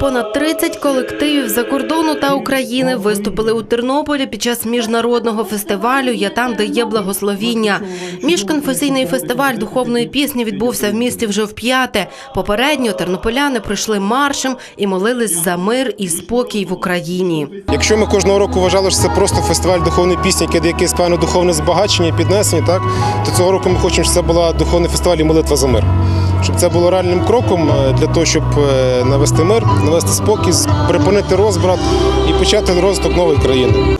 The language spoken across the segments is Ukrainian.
Понад 30 колективів за кордону та України виступили у Тернополі під час міжнародного фестивалю Я там, де є благословіння. Міжконфесійний фестиваль духовної пісні відбувся в місті вже вп'яте. Попередньо тернополяни пройшли маршем і молились за мир і спокій в Україні. Якщо ми кожного року вважали, що це просто фестиваль духовної пісні, який дає якесь певне духовне збагачення піднесення, так то цього року ми хочемо, щоб це була духовний фестиваль і молитва за мир. Щоб це було реальним кроком е, для того, щоб е, навести мир, навести спокій, припинити розбрат і почати розвиток нової країни.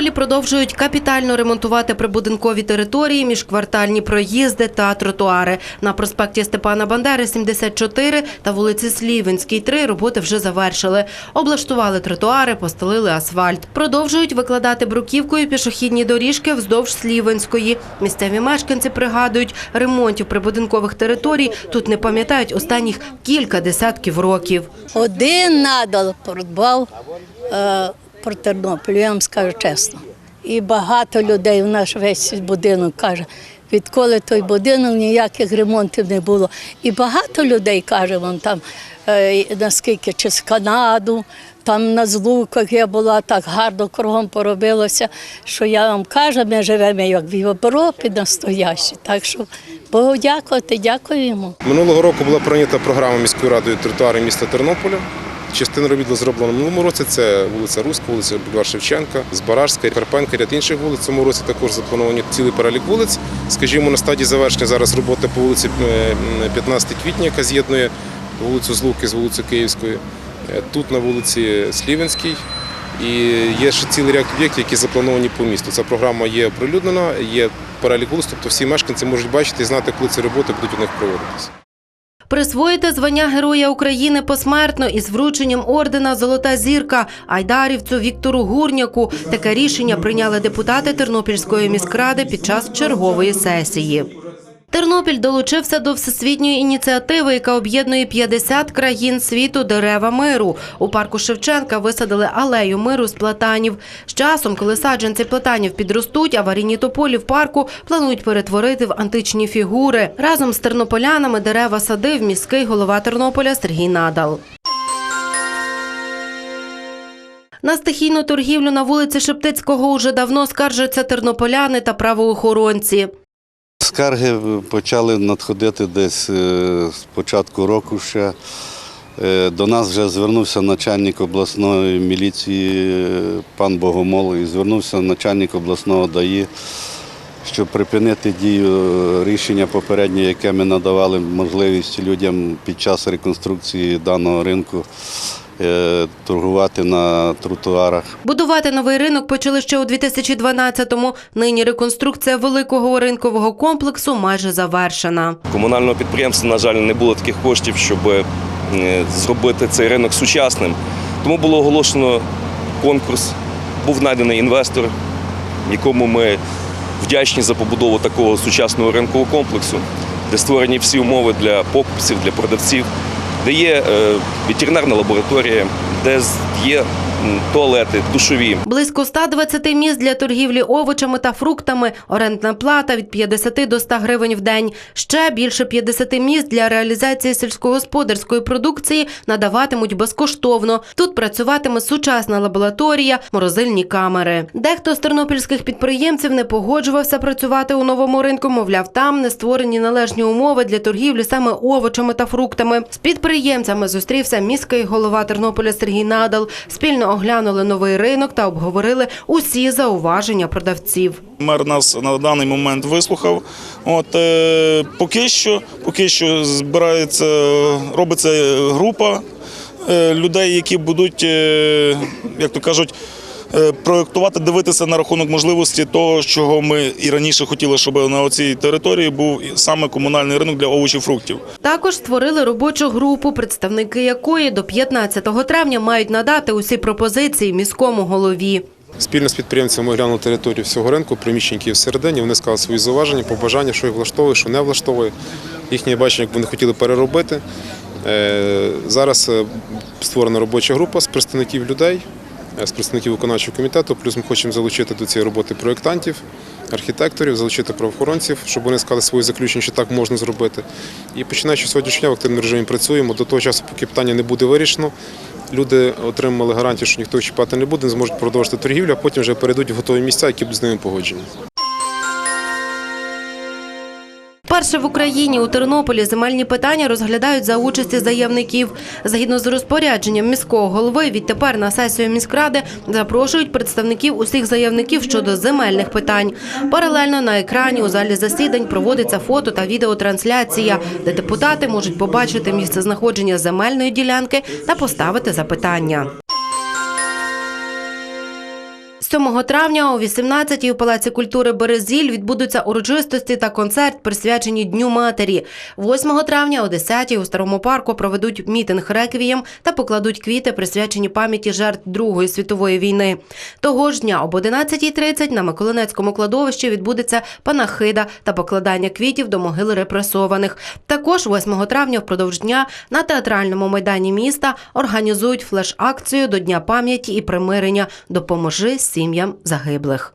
Тернополі продовжують капітально ремонтувати прибудинкові території, міжквартальні проїзди та тротуари. На проспекті Степана Бандери 74 та вулиці Слівенській 3 роботи вже завершили. Облаштували тротуари, постелили асфальт. Продовжують викладати бруківкою пішохідні доріжки вздовж Слівенської. Місцеві мешканці пригадують, ремонтів прибудинкових територій тут не пам'ятають останніх кілька десятків років. Один надал придбав е, про Тернопіль, я вам скажу чесно. І багато людей в наш весь будинок каже, відколи той будинок ніяких ремонтів не було. І багато людей каже, вон там е, наскільки чи з Канаду, там на злуках я була, так гарно кругом поробилося, що я вам кажу, ми живемо як в Європі настоящі. Так що Богу дякувати, дякуємо. Минулого року була прийнята програма міською радою тротуари міста Тернополя. Частина робіт була зроблена в минулому році. Це вулиця Руська, вулиця Бульвар Шевченка, Збаражська, Карпенка, ряд інших вулиць. Цьому році також заплановані цілий перелік вулиць. Скажімо, на стадії завершення зараз робота по вулиці е, 15 квітня, яка з'єднує вулицю Злуки з вулицею Київською. Е, Тут на вулиці Слівенській. І є ще цілий ряд об'єктів, які заплановані по місту. Ця програма є оприлюднена, є перелік вулиць, тобто всі мешканці можуть бачити і знати, коли ці роботи будуть у них проводитися. Присвоїти звання Героя України посмертно із врученням ордена Золота зірка айдарівцю Віктору Гурняку. Таке рішення прийняли депутати Тернопільської міськради під час чергової сесії. Тернопіль долучився до всесвітньої ініціативи, яка об'єднує 50 країн світу дерева миру. У парку Шевченка висадили алею миру з платанів. З часом, коли саджанці платанів підростуть, аварійні тополі в парку планують перетворити в античні фігури. Разом з тернополянами дерева садив міський голова Тернополя Сергій Надал. На стихійну торгівлю на вулиці Шептицького уже давно скаржаться тернополяни та правоохоронці. Скарги почали надходити десь е, з початку року ще. Е, До нас вже звернувся начальник обласної міліції е, пан Богомол і звернувся начальник обласного ДАІ, щоб припинити дію рішення попереднє, яке ми надавали можливість людям під час реконструкції даного ринку е, торгувати на тротуарах. Будувати новий ринок почали ще у 2012-му. Нині реконструкція великого ринкового комплексу майже завершена. Комунального підприємства, на жаль, не було таких коштів, щоб е, зробити цей ринок сучасним. Тому було оголошено конкурс, був знайдений інвестор, якому ми вдячні за побудову такого сучасного ринкового комплексу, де створені всі умови для покупців, для продавців, де є е, ветеринарна лабораторія, де є туалети, душові. Близько 120 місць для торгівлі овочами та фруктами, орендна плата від 50 до 100 гривень в день. Ще більше 50 місць для реалізації сільськогосподарської продукції надаватимуть безкоштовно. Тут працюватиме сучасна лабораторія, морозильні камери. Дехто з тернопільських підприємців не погоджувався працювати у новому ринку. Мовляв, там не створені належні умови для торгівлі саме овочами та фруктами. З підприємцями зустрівся міський голова Тернополя Сергій Надал. Спільно оглянули новий ринок та обговорили усі зауваження продавців. Мер нас на даний момент вислухав. От е, поки що, поки що збирається, робиться група е, людей, які будуть, е, як то кажуть, проєктувати, дивитися на рахунок можливості того, чого ми і раніше хотіли, щоб на цій території був саме комунальний ринок для овочів фруктів. Також створили робочу групу, представники якої до 15 травня мають надати усі пропозиції міському голові. Спільно з підприємцями оглянули територію всього ринку, приміщення, які всередині. Вони сказали свої зауваження, побажання, що їх влаштовує, що не влаштовує. Їхнє бачення, як вони хотіли переробити. Е, Зараз е, створена робоча група з представників людей, е, з представників виконавчого комітету. Плюс ми хочемо залучити до цієї роботи проєктантів, архітекторів, залучити правоохоронців, щоб вони сказали свої заключення, що так можна зробити. І починаючи сьогоднішнього дня в активному режимі працюємо. До того часу, поки питання не буде вирішено, люди отримали гарантію, що ніхто чіпати не буде, зможуть продовжити торгівлю, а потім вже перейдуть в готові місця, які будуть з ними погоджені. Перше в Україні у Тернополі земельні питання розглядають за участі заявників. Згідно з розпорядженням міського голови, відтепер на сесію міськради запрошують представників усіх заявників щодо земельних питань. Паралельно на екрані у залі засідань проводиться фото та відеотрансляція, де депутати можуть побачити місце знаходження земельної ділянки та поставити запитання. 7 травня о 18-й у Палаці культури Березіль відбудуться урочистості та концерт, присвячені Дню матері. 8 травня о 10-й у Старому парку проведуть мітинг реквієм та покладуть квіти, присвячені пам'яті жертв Другої світової війни. Того ж дня об 11.30 на Миколинецькому кладовищі відбудеться панахида та покладання квітів до могил репресованих. Також 8 травня впродовж дня на театральному майдані міста організують флеш-акцію до Дня пам'яті і примирення «Допоможи сім'ям загиблих».